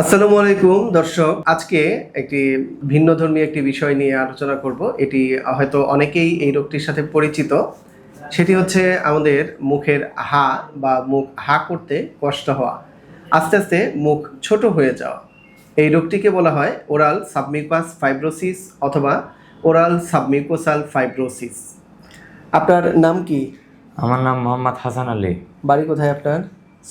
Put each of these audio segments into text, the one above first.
আসসালামু আলাইকুম দর্শক। আজকে একটি ভিন্ন ধর্মী একটি বিষয় নিয়ে আলোচনা করব। এটি হয়তো অনেকেই এই রোগটির সাথে পরিচিত। সেটি হচ্ছে আমাদের মুখের হা বা মুখ হা করতে কষ্ট হওয়া। আস্তে আস্তে মুখ ছোট হয়ে যাওয়া। এই রোগটিকে বলা হয় ওরাল সাবমিউকাস ফাইব্রোসিস অথবা ওরাল সাবমিউকোসাল ফাইব্রোসিস। আপনার নাম কি? আমার নাম মোহাম্মদ হাসান আলী। বাড়ি কোথায় আপনার?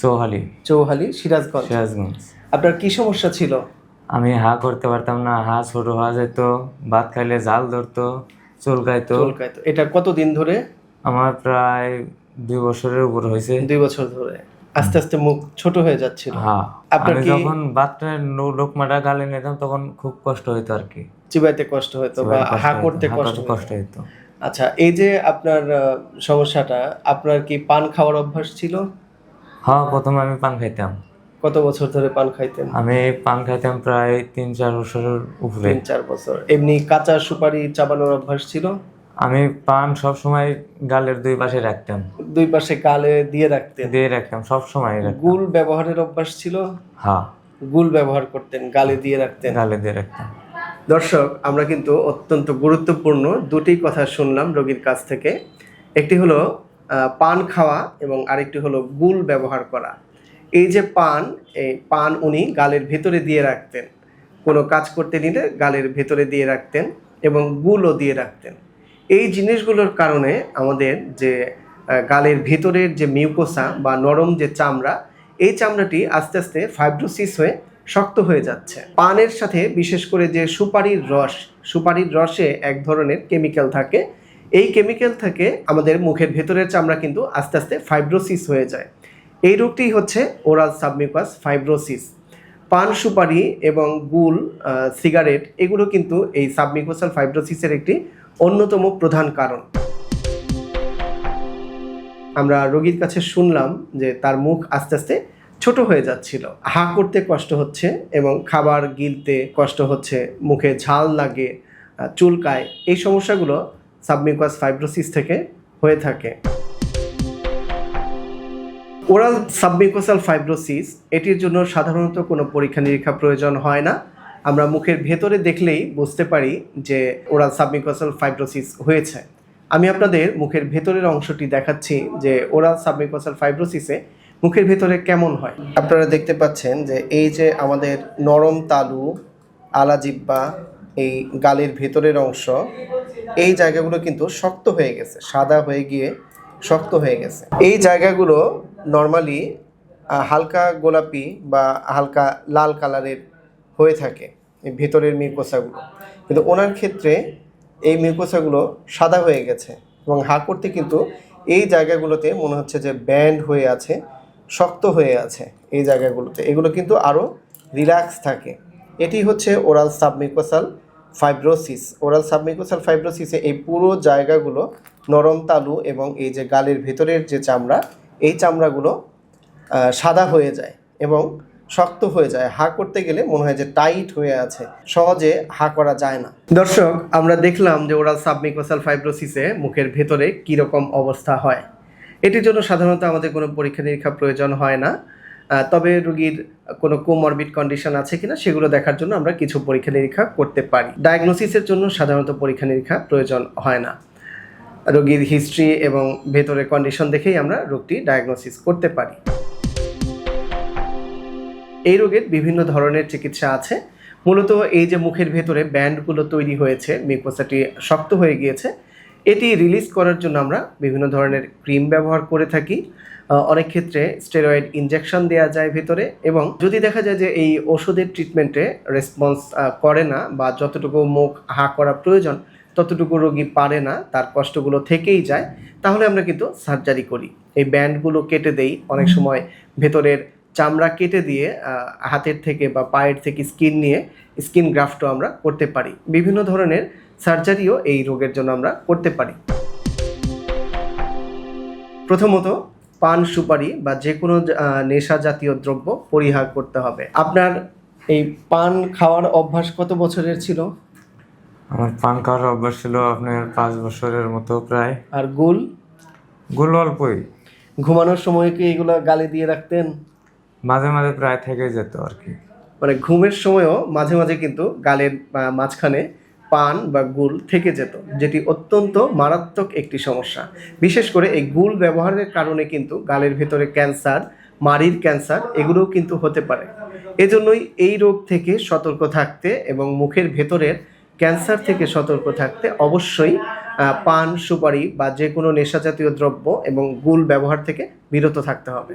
চৌহালি। চৌহালি সিরাজগঞ্জ। সিরাজগঞ্জ। আপনার কি সমস্যা ছিল? আমি হা করতে পারতাম না হা ছোট হওয়া যেত ভাত খাইলে জাল ধরতো চুলকাইতো চুলকাইতো এটা কতদিন ধরে? আমার প্রায় দুই বছরের উপর হয়েছে। দুই বছর ধরে। আস্তে আস্তে মুখ ছোট হয়ে যাচ্ছিল। হ্যাঁ আপনার আমি যখন ভাতটা নো- লোকমাটা গালে নিতাম তখন খুব কষ্ট হইতো আর কি। চিবাইতে কষ্ট হতো বা হা করতে কষ্ট হতো। কষ্ট হইতো। আচ্ছা এই যে আপনার সমস্যাটা আপনার কি পান খাওয়ার অভ্যাস ছিল? হ্যাঁ প্রথমে আমি পান খাইতাম। কত বছর ধরে পান খাইতেন? আমি পান খাইতাম প্রায় তিন চার বছরের উপরে। তিন চার বছর। এমনি কাঁচা সুপারি চাবানোর অভ্যাস ছিল? আমি পান সব সময় গালের দুই পাশে রাখতাম। দুই পাশে গালে দিয়ে রাখতেন? দিয়ে রাখতাম সব সময় গুল ব্যবহারের অভ্যাস ছিল? হ্যাঁ। গুল ব্যবহার করতেন গালে দিয়ে রাখতেন? গালে দিয়ে রাখতাম। দর্শক আমরা কিন্তু অত্যন্ত গুরুত্বপূর্ণ দুটি কথা শুনলাম রোগীর কাছ থেকে। একটি হলো পান খাওয়া এবং আরেকটি হলো গুল ব্যবহার করা। এই যে পান, এই পান উনি গালের ভেতরে দিয়ে রাখতেন। কোনো কাজ করতে নিলে গালের ভেতরে দিয়ে রাখতেন এবং গুলও দিয়ে রাখতেন। এই জিনিসগুলোর কারণে আমাদের যে গালের ভেতরের যে মিউকোসা বা নরম যে চামড়া, এই চামড়াটি আস্তে আস্তে ফাইব্রোসিস হয়ে শক্ত হয়ে যাচ্ছে। পানের সাথে বিশেষ করে যে সুপারির রস, সুপারির রসে এক ধরনের কেমিক্যাল থাকে। এই কেমিক্যাল থেকে আমাদের মুখের ভেতরের চামড়া কিন্তু আস্তে আস্তে ফাইব্রোসিস হয়ে যায়। এই রোগটি হচ্ছে ওরাল সাবমিউকাস ফাইব্রোসিস পান, সুপারি এবং গুল সিগারেট এগুলো কিন্তু এই সাবমিউকোসাল ফাইব্রোসিসের একটি অন্যতম প্রধান কারণ। আমরা রোগীর কাছে শুনলাম যে তার মুখ আস্তে আস্তে ছোট হয়ে যাচ্ছিল। হা করতে কষ্ট হচ্ছে এবং খাবার গিলতে কষ্ট হচ্ছে, মুখে ঝাল লাগে চুলকায়, এই সমস্যাগুলো সাবমিউকাস ফাইব্রোসিস থেকে হয়ে থাকে। ওরাল সাবমিকোসাল ফাইব্রোসিস এটির জন্য সাধারণত কোনো পরীক্ষা নিরীক্ষা প্রয়োজন হয় না। আমরা মুখের ভেতরে দেখলেই বুঝতে পারি যে ওরাল সাবমিকোসাল ফাইব্রোসিস হয়েছে। আমি আপনাদের মুখের ভেতরের অংশটি দেখাচ্ছি যে ওরাল সাবমিকোসাল ফাইব্রোসিসে মুখের ভেতরে কেমন হয়। আপনারা দেখতে পাচ্ছেন যে এই যে আমাদের নরম তালু, আলাজিব্বা, এই গালের ভেতরের অংশ, এই জায়গাগুলো কিন্তু শক্ত হয়ে গেছে, সাদা হয়ে গিয়ে শক্ত হয়ে গেছে। এই জায়গাগুলো নর্মালি হালকা গোলাপি বা হালকা লাল কালারের হয়ে থাকে ভেতরের মিউকোসাগুলো। কিন্তু ওনার ক্ষেত্রে এই মিউকোসাগুলো সাদা হয়ে গেছে এবং হা করতে কিন্তু এই জায়গাগুলোতে মনে হচ্ছে যে ব্যান্ড হয়ে আছে, শক্ত হয়ে আছে এই জায়গাগুলোতে। এগুলো কিন্তু আরও রিল্যাক্স থাকে। এটি হচ্ছে oral submucosal fibrosis. Oral submucosal ফাইব্রোসিসে এই পুরো জায়গাগুলো নরম তালু এবং এই যে গালের ভেতরের যে চামড়া এই চামড়াগুলো সাদা হয়ে যায় এবং শক্ত হয়ে যায়। হা করতে গেলে মনে হয় যে টাইট হয়ে আছে। সহজে হা করা যায় না। দর্শক, আমরা দেখলাম যে ওরাল সাবমিকোসাল ফাইব্রোসিসে মুখের ভেতরে কীরকম অবস্থা হয়। এটির জন্য সাধারণত আমাদের কোনো পরীক্ষা নিরীক্ষা প্রয়োজন হয় না। তবে রোগীর কোনো কোমরবিড কন্ডিশন আছে কিনা সেগুলো দেখার জন্য আমরা কিছু পরীক্ষা নিরীক্ষা করতে পারি। ডায়াগনোসিসের জন্য সাধারণত পরীক্ষা নিরীক্ষা প্রয়োজন হয় না। রোগীর হিস্ট্রি এবং ভেতরের কন্ডিশন দেখেই আমরা রোগটি ডায়াগনোসিস করতে পারি। এই রোগের বিভিন্ন ধরনের চিকিৎসা আছে। মূলত এই যে মুখের ভেতরে ব্যান্ডগুলো তৈরি হয়েছে মিকোসাটি শক্ত হয়ে গিয়েছে, এটি রিলিজ করার জন্য আমরা বিভিন্ন ধরনের ক্রিম ব্যবহার করে থাকি। অনেক ক্ষেত্রে স্টেরয়েড ইনজেকশন দেওয়া যায় ভেতরে এবং যদি দেখা যায় যে এই ওষুধের ট্রিটমেন্টে রেসপন্স করে না বা যতটুকু মুখ হা করা প্রয়োজন ততটুকু রোগী পারে না তার কষ্টগুলো থেকেই যায় তাহলে আমরা কিন্তু সার্জারি করি। এই ব্যান্ডগুলো কেটে দেই অনেক সময় ভেতরের চামড়া কেটে দিয়ে হাতের থেকে বা পায়ের থেকে স্কিন নিয়ে স্কিন গ্রাফটও আমরা করতে পারি। বিভিন্ন ধরনের সার্জারিও এই রোগের জন্য আমরা করতে পারি। প্রথমত পান সুপারি বা যে কোনো নেশা জাতীয় দ্রব্য পরিহার করতে হবে। আপনার এই পান খাওয়ার অভ্যাস কত বছরের ছিল? আমার পান খাওয়ার অভ্যাস ছিল আপনার পাঁচ বছরের মতো প্রায়। আর গুল? গুল অল্পই। ঘুমানোর সময় কি এগুলো গালে দিয়ে রাখতেন? মাঝে মাঝে প্রায় থেকে যেত আর কি। মানে ঘুমের সময়ও মাঝে মাঝে কিন্তু গালের মাঝখানে পান বা গুল থেকে যেত যেটি অত্যন্ত মারাত্মক একটি সমস্যা। বিশেষ করে এই গুল ব্যবহারের কারণে কিন্তু গালের ভেতরে ক্যান্সার মাড়ির ক্যান্সার এগুলোও কিন্তু হতে পারে। এজন্যই এই রোগ থেকে সতর্ক থাকতে এবং মুখের ভেতরের ক্যান্সার থেকে সতর্ক থাকতে অবশ্যই পান, সুপারি বা যে কোনো নেশাজাতীয় দ্রব্য এবং গুল ব্যবহার থেকে বিরত থাকতে হবে।